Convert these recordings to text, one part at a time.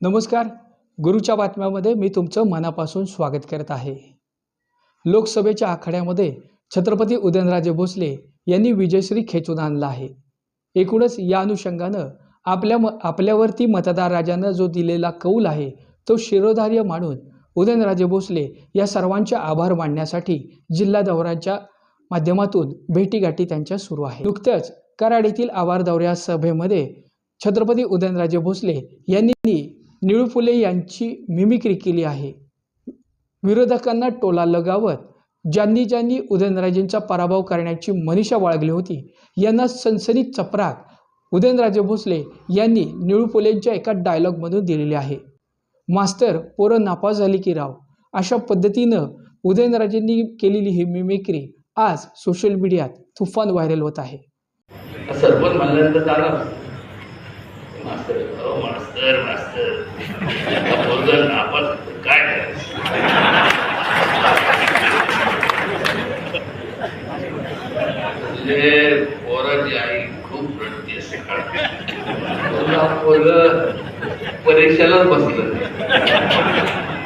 नमस्कार. गुरुच्या बातम्यामध्ये मी तुमचं मनापासून स्वागत करत आहे. लोकसभेच्या आखाड्यामध्ये छत्रपती उदयनराजे भोसले यांनी विजयश्री खेचून आणला आहे. एकूणच या अनुषंगानं आपल्या म आपल्यावरती मतदार राजानं जो दिलेला कौल आहे तो शिरोधार्य मानून उदयनराजे भोसले या सर्वांचे आभार मानण्यासाठी जिल्हा दौऱ्याच्या माध्यमातून भेटीगाठी त्यांच्या सुरू आहे. नुकत्याच कराड येथील आभार दौऱ्या सभेमध्ये छत्रपती उदयनराजे भोसले यांनी निळू फुले यांची मिमिक्री केली आहे. विरोधकांना टोला लगावत ज्यांनी ज्यांनी उदयनराजेंचा पराभव करण्याची मनीषा बाळगली होती यांना सनसनीत चपराक उदयनराजे भोसले यांनी निळू फुलेंच्या एका डायलॉगमधून दिलेली आहे. मास्तर पोरं नापास झाली की राव. अशा पद्धतीनं उदयनराजेंनी केलेली ही मिमिक्री आज सोशल मीडियात तुफान व्हायरल होत आहे. सरपंच म्हणल्यानंतर मास्तर मास्तर. आपण नापास काय करायचं तुझे म्हणजे पोराची आई खूप रडते सकाळ. तुला पोरग परीक्षेलाच बसलं.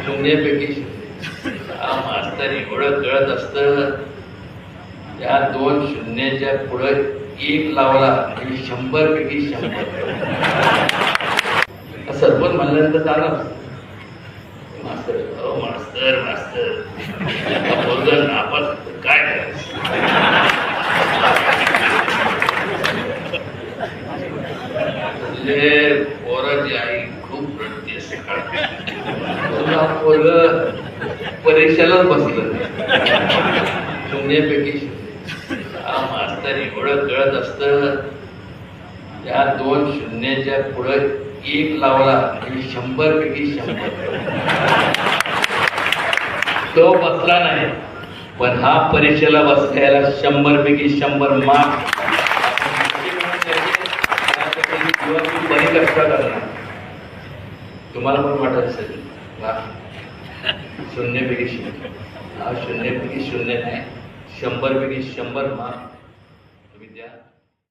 शून्यपैकी हा मास्तर एवढं कळत असत. त्या दोन शून्याच्या पुढे एक लावला आणि शंभर पैकी शंभर. सरपंच म्हणल्यानंतर चालणार मास्तर अहो मास्तर मास्तर. पोरगं नापास काय करायचं? तुझे पोराची आई खूप रडती असते तुला पोरग परीक्षेलाच बसलं. शून्यपैकी. शून्य मास्तर एवढं कळत असतं. या दोन शून्याच्या पुढे एक लावला म्हणजे शंभर पैकी शंभर. तो बसला नाही पण हा परीक्षेला बसल्याला शंभर पैकी शंभर मार्क. बरी कष्ट करणार तुम्हाला पण वाटत असेल शून्यपैकी शून्य हा शून्यपैकी शून्य नाही शंभर पैकी शंभर मार्क. तुम्ही द्या.